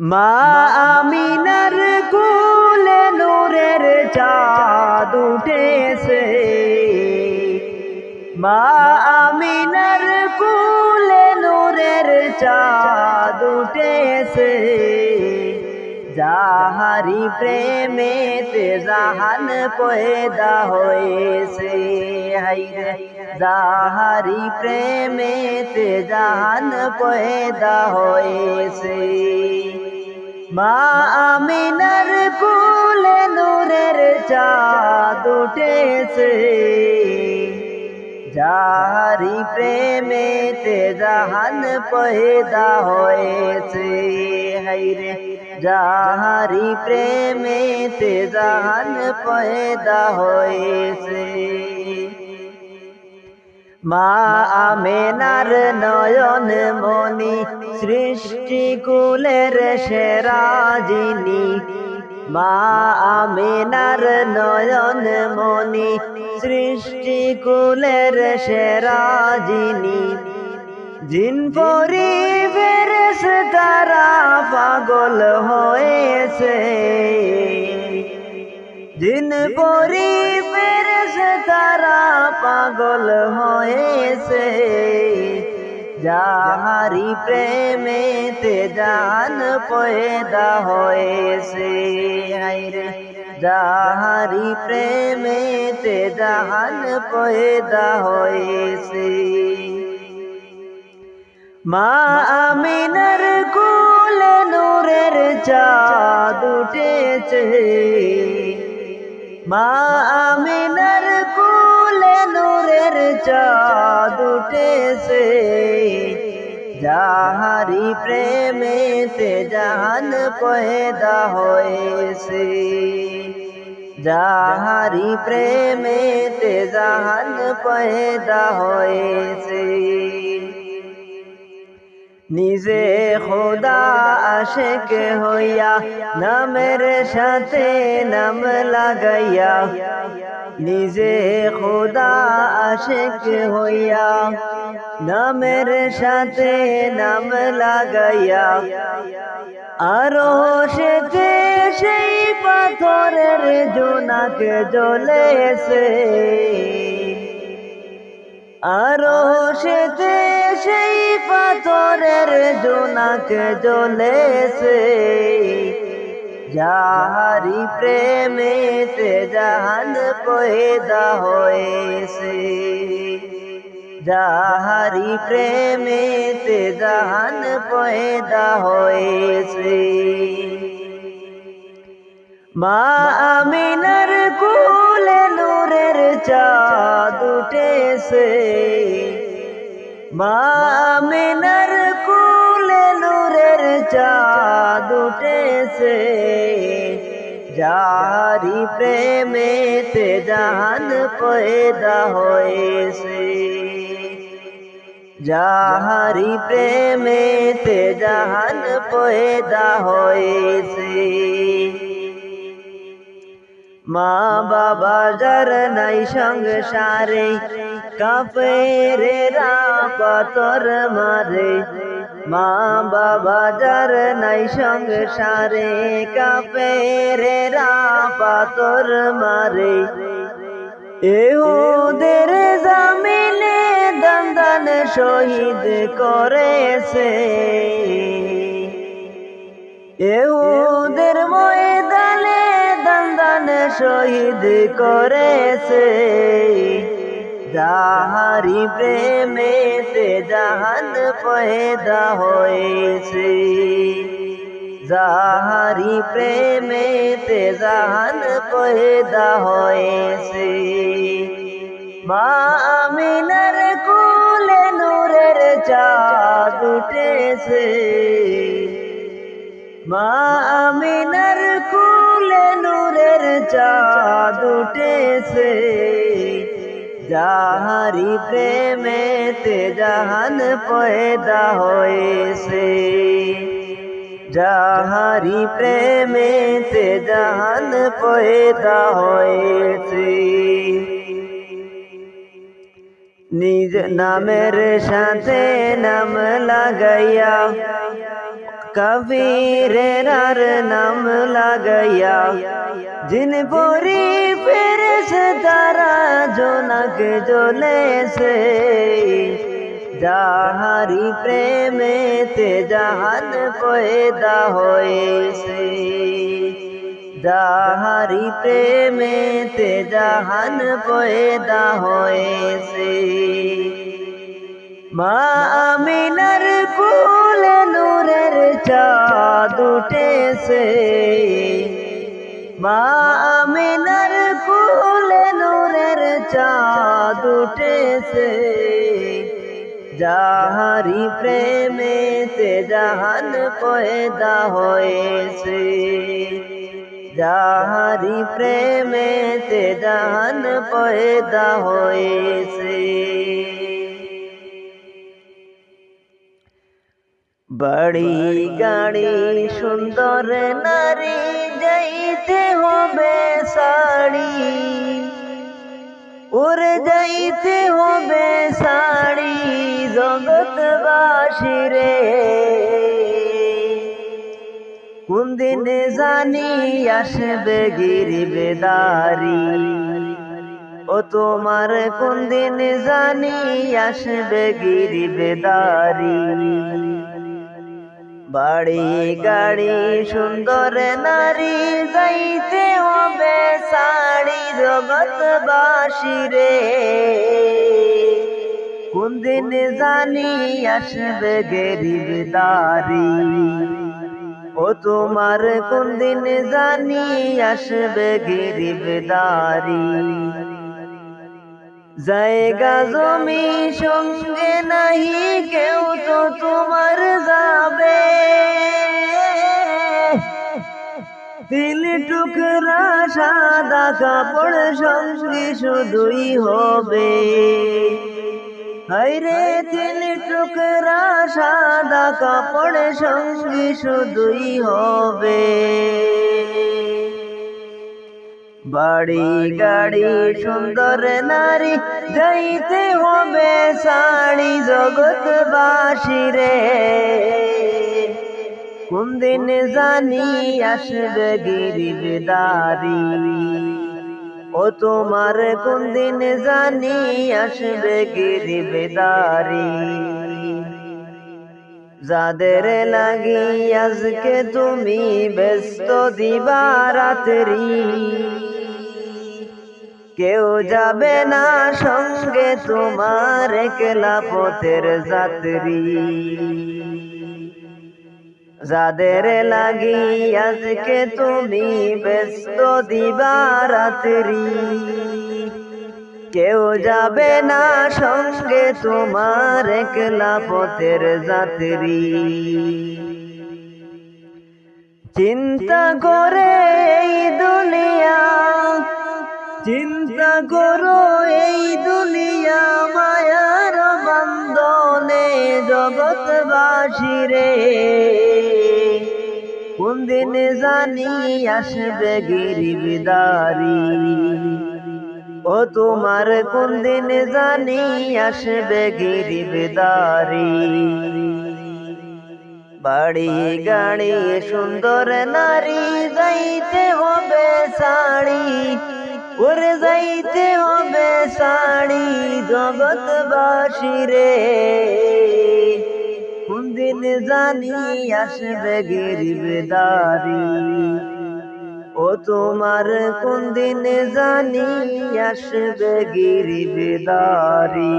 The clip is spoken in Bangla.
মা আমিনার কুলে নূরের চাঁদ উঠেছে। মা আমিনার কুলে নূরের চাঁদ উঠেছে। যাহারি প্রেমেতে জাহান পয়দা হয়েছে। হাইরে যাহারি প্রেমেতে জাহান পয়দা হয়েছে। মা আমিনার কুলে নূরের চাঁদ উঠেছে যাহারি প্রেমেতে জাহান পয়দা হয়েছে হাইরে যাহারি প্রেমেতে জাহান পয়দা হয়েছে মা আমেনার নয়ন মনি সৃষ্টি কুলের সেরা যিনি। মা আমেনার নয়ন মনি সৃষ্টি কুলের সেরা যিনি। জিন পরিবের তারা পাগল হয়েছে। জিন পরিবের তারা পাগল হয়েছে। যাহারি প্রেমেতে জান পয়দা হয়েছে। হাইরে যাহারি প্রেমেতে জাহান পয়দা হয়েছে। মা আমিনার কুলে নূরের চাঁদ উঠেছে। মা আমিনার নূরের চাঁদ উঠেছে। যাহারি প্রেমেতে জাহান পয়দা হয়েছে। যাহারি প্রেমেতে জাহান পয়দা হয়েছে। নিজে খোদা আশেক হইয়া, নামের সাথে নাম লাগাইয়া নিজে খোদা আশেক হইয়া নামের সাথে নাম লাগাইয়া আরও সেতে সেই পাথরের জোনাকে জ্বলেছে। আরও সেতে সেই পাথরের জোনাকে জ্বলেছে। যাহারি প্রেমেতে জাহান পয়দা হয়েছে। যাহারি প্রেমেতে জাহান পয়দা হয়েছে। মা আমিনার কুলে নূরের চাঁদ মা আমিনার কুলে চাঁদ যারি প্রেমেতে জাহান পয়দা হয়েছে। যাহারি প্রেমেতে জাহান পয়দা হয়েছে। মা বাবা যার নাই সংসারে কাপেরেরা পাতর মারে মা বাবা যার নাই সংসারে কাপেরেরা পাতর মারে। এহুদের জামিনে দন্দন শহীদ করেছে। এহুদের ময়দানে দন্দন শহীদ করেছে। যাহারি প্রেমেতে জাহান পয়দা হয়েছে। যাহারি প্রেমেতে জাহান পয়দা হয়েছে। মা আমিনার কুলে নূরের চাঁদ উঠেছে। মা আমিনার কুলে নূরের চাঁদ উঠেছে। যাহারি প্রেমেতে জাহান পয়দা হয়েছে। যাহারি প্রেমেতে জাহান পয়দা হয়েছে। নিজ নামের সাথে নাম লাগাইয়া কবিরের আর নাম লাগাইয়া জিন পরি ফেরেস তারা জোনাক জ্বলেছে যাহারি প্রেমেতে জাহান পয়দা হয়েছে যাহারি প্রেমেতে জাহান পয়দা হয়েছে মা আমিনার কুলে নূরের চাঁদ উঠেছে। মা আমিনার কুলে নূরের চাঁদ উঠেছে। যাহারি প্রেমেতে জাহান পয়দা হয়েছে। যাহারি প্রেমেতে জাহান পয়দা হয়েছে। বাড়ি গাড়ি সুন্দর নারী যাইতে হবে শাড়ি। উড়ে যাইতে হবে শাড়ি জগৎবাসী রে। কোন দিন জানি আসবে গিরিবেদারি। ও তোমার কোন দিন জানি আসবে গিরিবেদারি। বাড়ি গাড়ি সুন্দর নারী যাইতে হবে শাড়ি জগৎবাসী রে কোন দিন জানি আসবে গরিবদারি। ও তোমার কোন দিন জানি আসবে গরিবদারি। জায়গা জমি সঙ্গে নাহি কেউ তো তোমার তিল টুকরা সাদা কাপড় সঙ্গে শুধুই হবে। হাইরে তিল টুকরা সাদা কাপড় সঙ্গে শুধুই হবে। বাড়ি গাড়ি, সুন্দর নারী, যাইতে হবে শাড়ি জগৎবাসী রে। কোন দিন জানি আসবে গিরিবদারি। ও তোমার কোন দিন জানি আসবে গিরিবদারি। যাদের লাগি আজকে তুমি ব্যস্ত দিবা রাত্রি। কেউ যাবে না সঙ্গে তোমার একলা পথের যাত্রী। যাদের লাগি আজকে তুমি ব্যস্ত দিবা রাত্রি। কেউ যাবে না সঙ্গে তোমার একলা পথের যাত্রী। চিন্তা করে এই দুনিয়া। চিন্তা করো এই দুনিয়া। মায়ার বন্ধনে জগৎবাসী রে। কোন দিন জানি আসবে গিরিবিদারি? ও তোমার কোন দিন জানি আসবে গিরিবিদারি? বাড়ি গাড়ি সুন্দর নারী যাইতে হবে শাড়ি। ওরে যাইতে হবে শাড়ি জগৎবাসী রে। কোন দিন জানি আসবে গিরিবেদারি। ও তোমার কোন দিন জানি আসবে গিরিবেদারি।